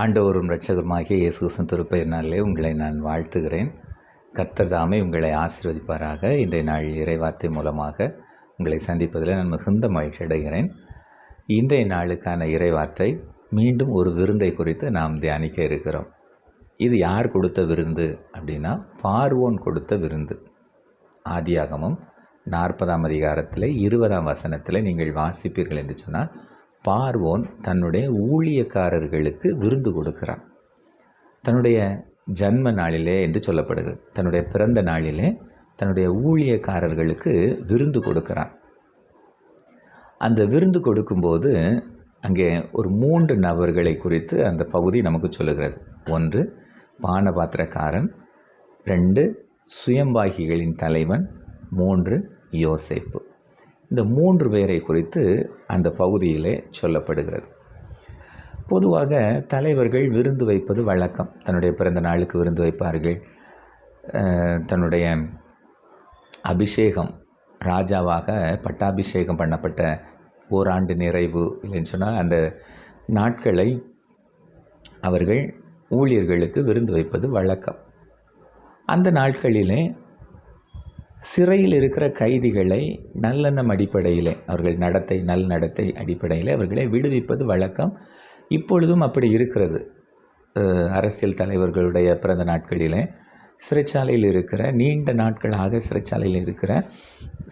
ஆண்டவரும் இரட்சகருமாகிய இயேசு கிறிஸ்துவின் திருப்பெயரினாலே உங்களை நான் வாழ்த்துகிறேன். கர்த்தர் தாமே உங்களை ஆசிர்வதிப்பாராக. இன்றைய நாள் இறைவார்த்தை மூலமாக உங்களை சந்திப்பதில் நான் மிகுந்த மகிழ்ச்சி அடைகிறேன். இன்றைய நாளுக்கான இறைவார்த்தை மீண்டும் ஒரு விருந்தை குறித்து நாம் தியானிக்க இருக்கிறோம். இது யார் கொடுத்த விருந்து அப்படின்னா பார்வோன் கொடுத்த விருந்து. ஆதியாகமும் நாற்பதாம் அதிகாரத்தில் இருபதாம் வசனத்தில் நீங்கள் வாசிப்பீர்கள் என்று சொன்னால் பார்வோன் தன்னுடைய ஊழியக்காரர்களுக்கு விருந்து கொடுக்கிறான். தன்னுடைய ஜன்ம நாளிலே என்று சொல்லப்படுகிறது. தன்னுடைய பிறந்த நாளிலே தன்னுடைய ஊழியக்காரர்களுக்கு விருந்து கொடுக்கிறான். அந்த விருந்து கொடுக்கும்போது அங்கே ஒரு மூன்று நபர்களை குறித்து அந்த பகுதி நமக்கு சொல்லுகிறது. ஒன்று பானபாத்திரக்காரன். ரெண்டு சுயம்பாகிகளின் தலைவன். மூன்று யோசேப்பு. இந்த மூன்று பேரை குறித்து அந்த பகுதியிலே சொல்லப்படுகிறது. பொதுவாக தலைவர்கள் விருந்து வைப்பது வழக்கம். தன்னுடைய பிறந்த நாளுக்கு விருந்து வைப்பார்கள். தன்னுடைய அபிஷேகம் ராஜாவாக பட்டாபிஷேகம் பண்ணப்பட்ட ஓராண்டு நிறைவு இல்லைன்னு சொன்னால் அந்த நாட்களை அவர்கள் ஊழியர்களுக்கு விருந்து வைப்பது வழக்கம். அந்த நாட்களிலே சிறையில் இருக்கிற கைதிகளை நல்லெண்ணம் அடிப்படையில் அவர்கள் நடத்தை நல் நடத்தை அடிப்படையில் அவர்களை விடுவிப்பது வழக்கம். இப்பொழுதும் அப்படி இருக்கிறது. அரசியல் தலைவர்களுடைய பிறந்த நாட்களிலே சிறைச்சாலையில் இருக்கிற நீண்ட நாட்களாக சிறைச்சாலையில் இருக்கிற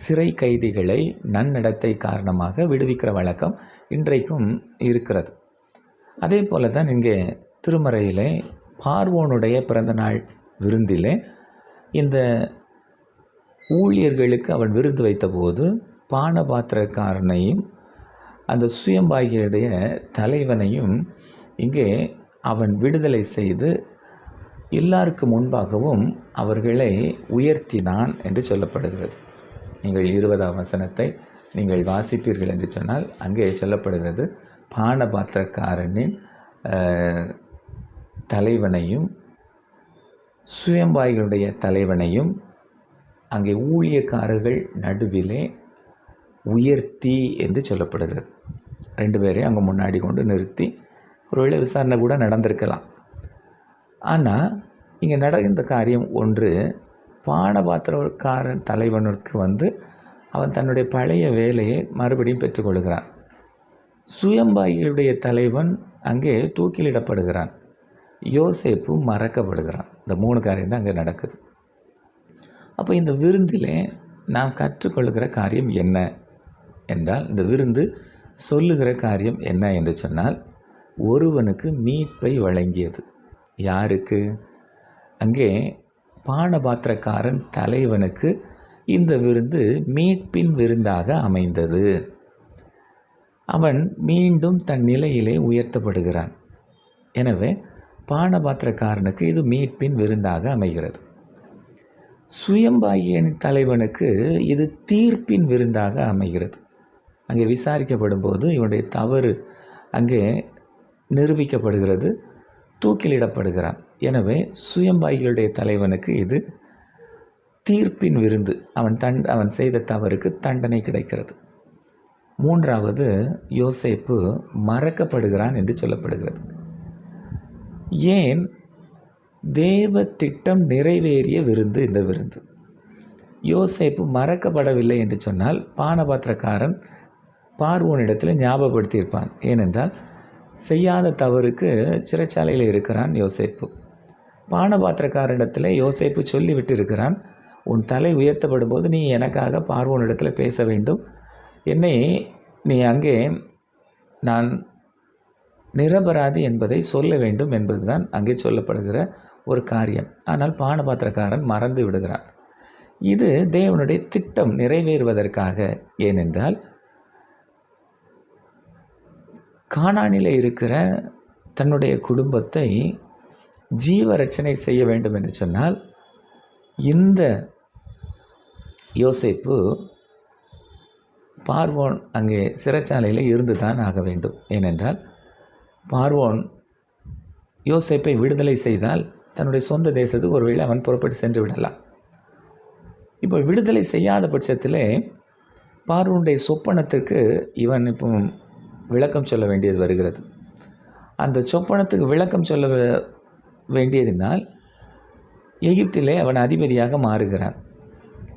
சிறை கைதிகளை நன்னடத்தை காரணமாக விடுவிக்கிற வழக்கம் இன்றைக்கும் இருக்கிறது. அதே போல தான் இங்கே திருமறையிலே பார்வோனுடைய பிறந்த நாள் விருந்திலே இந்த ஊழியர்களுக்கு அவன் விருந்து வைத்தபோது பானபாத்திரக்காரனையும் அந்த சுயம்பாகியுடைய தலைவனையும் இங்கே அவன் விடுதலை செய்து எல்லாருக்கு முன்பாகவும் அவர்களை உயர்த்தினான் என்று சொல்லப்படுகிறது. நீங்கள் இருபதாம் வசனத்தை நீங்கள் வாசிப்பீர்கள் என்று சொன்னால் அங்கே சொல்லப்படுகிறது பானபாத்திரக்காரனின் தலைவனையும் சுயம்பாய்களுடைய தலைவனையும் அங்கே ஊழியக்காரர்கள் நடுவிலே உயர்த்தி என்று சொல்லப்படுகிறது. ரெண்டு பேரையும் அங்கே முன்னாடி கொண்டு நிறுத்தி ஒருவேளை விசாரணை கூட நடந்திருக்கலாம். ஆனால் இங்கே நடந்த காரியம் ஒன்று பானபாத்திரக்காரன் தலைவனுக்கு வந்து அவன் தன்னுடைய பழைய வேலையை மறுபடியும் பெற்றுக்கொள்கிறான். சுயம்பாய்களுடைய தலைவன் அங்கே தூக்கிலிடப்படுகிறான். யோசேப்பு மறக்கப்படுகிறான். இந்த மூணு காரியம் தான் அங்கே நடக்குது. அப்போ இந்த விருந்திலே நாம் கற்றுக்கொள்கிற காரியம் என்ன? என்றால் இந்த விருந்து சொல்லுகிற காரியம் என்ன என்று சொன்னால் ஒருவனுக்கு மீட்பை வழங்கியது. யாருக்கு? அங்கே பானபாத்திரக்காரன் தலைவனுக்கு இந்த விருந்து மீட்பின் விருந்தாக அமைந்தது. அவன் மீண்டும் தன் நிலையிலே உயர்த்தப்படுகிறான். எனவே பானபாத்திரக்காரனுக்கு இது மீட்பின் விருந்தாக அமைகிறது. சுயம்பாகியன் தலைவனுக்கு இது தீர்ப்பின் விருந்தாக அமைகிறது. அங்கே விசாரிக்கப்படும் போது இவனுடைய தவறு அங்கே நிரூபிக்கப்படுகிறது தூக்கிலிடப்படுகிறான். எனவே சுயம்பாய்களுடைய தலைவனுக்கு இது தீர்ப்பின் விருந்து. அவன் தன் அவன் செய்த தவறுக்கு தண்டனை கிடைக்கிறது. மூன்றாவது யோசேப்பு மறக்கப்படுகிறான் என்று சொல்லப்படுகிறது. ஏன் தேவ திட்டம் நிறைவேறிய விருந்து இந்த விருந்து. யோசேப்பு மறக்கப்படவில்லை என்று சொன்னால் பானபாத்திரக்காரன் பார்வோனிடத்தில் ஞாபகப்படுத்தியிருப்பான். ஏனென்றால் செய்யாத தவறுக்கு சிறைச்சாலையில் இருக்கிறான் யோசேப்பு. பானபாத்திரக்காரனிடத்தில் யோசேப்பு சொல்லிவிட்டு இருக்கிறான் உன் தலை உயர்த்தப்படும் போது நீ எனக்காக பார்வோனிடத்தில் பேச வேண்டும். என்னை நீ அங்கே நான் நிரபராதி என்பதை சொல்ல வேண்டும் என்பதுதான் அங்கே சொல்லப்படுகிற ஒரு காரியம். ஆனால் பானபாத்திரக்காரன் மறந்து விடுகிறான். இது தேவனுடைய திட்டம் நிறைவேறுவதற்காக. ஏனென்றால் காணானில் இருக்கிற தன்னுடைய குடும்பத்தை ஜீவரட்சணை செய்ய வேண்டும் என்று சொன்னால் இந்த யோசிப்பு பார்வோன் அங்கே சிறைச்சாலையில் இருந்து தான் ஆக வேண்டும். ஏனென்றால் பார்வோன் யோசேப்பை விடுதலை செய்தால் தன்னுடைய சொந்த தேசத்துக்கு ஒருவேளை அவன் புறப்பட்டு சென்று விடலாம். இப்போ விடுதலை செய்யாத பட்சத்தில் பார்வோனுடைய சொப்பனத்திற்கு இவன் இப்போ விளக்கம் சொல்ல வேண்டியது வருகிறது. அந்த சொப்பனத்துக்கு விளக்கம் சொல்ல வே- வேண்டியதினால் எகிப்திலே அவன் அதிபதியாக மாறுகிறான்.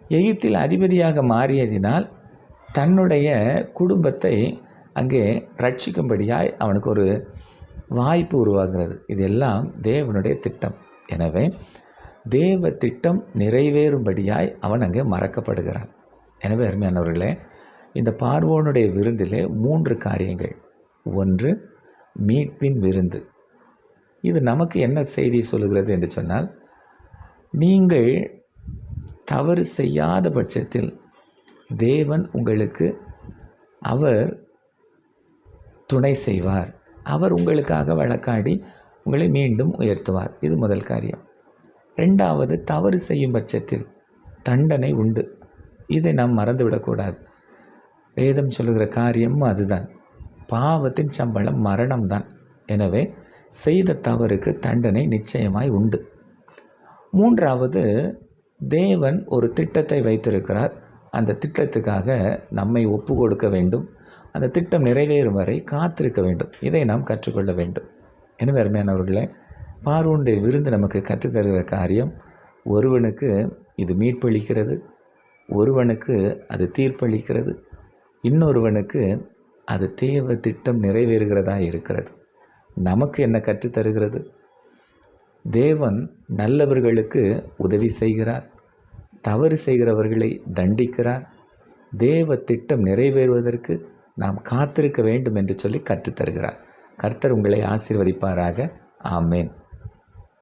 எகிப்தில் அதிபதியாக மாறியதினால் தன்னுடைய குடும்பத்தை அங்கே ரட்சிக்கும்படியாய் அவனுக்கு ஒரு வாய்ப்பு உருவாகிறது. இதெல்லாம் தேவனுடைய திட்டம். எனவே தேவ திட்டம் நிறைவேறும்படியாய் அவன் அங்கே மறக்கப்படுகிறான். எனவே அருமையானவர்களே இந்த பார்வோனுடைய விருந்திலே மூன்று காரியங்கள். ஒன்று மீட்பின் விருந்து. இது நமக்கு என்ன செய்தி சொல்லுகிறது என்று சொன்னால் நீங்கள் தவறு செய்யாத பட்சத்தில் தேவன் உங்களுக்கு அவர் துணை செய்வார். அவர் உங்களுக்காக வழக்காடி உங்களை மீண்டும் உயர்த்துவார். இது முதல் காரியம். ரெண்டாவது தவறு செய்யும் பட்சத்தில் தண்டனை உண்டு. இதை நாம் மறந்துவிடக்கூடாது. வேதம் சொல்லுகிற காரியமும் அதுதான். பாவத்தின் சம்பளம் மரணம்தான். எனவே செய்த தவறுக்கு தண்டனை நிச்சயமாய் உண்டு. மூன்றாவது தேவன் ஒரு திட்டத்தை வைத்திருக்கிறார். அந்த திட்டத்துக்காக நம்மை ஒப்பு கொடுக்க வேண்டும். அந்த திட்டம் நிறைவேறும் வரை காத்திருக்க வேண்டும். இதை நாம் கற்றுக்கொள்ள வேண்டும். எனவே அருமையானவர்களே பார்வோனுடைய விருந்து நமக்கு கற்றுத்தருகிற காரியம் ஒருவனுக்கு இது மீட்பளிக்கிறது ஒருவனுக்கு அது தீர்ப்பளிக்கிறது இன்னொருவனுக்கு அது தேவ திட்டம் நிறைவேறுகிறதா இருக்கிறது. நமக்கு என்ன கற்றுத்தருகிறது தேவன் நல்லவர்களுக்கு உதவி செய்கிறார் தவறு செய்கிறவர்களை தண்டிக்கிறார். தேவ திட்டம் நிறைவேறுவதற்கு நாம் காத்திருக்க வேண்டும் என்று சொல்லி கற்றுத்தருகிறார். கர்த்தர் உங்களை ஆசீர்வதிப்பாராக. ஆமேன்.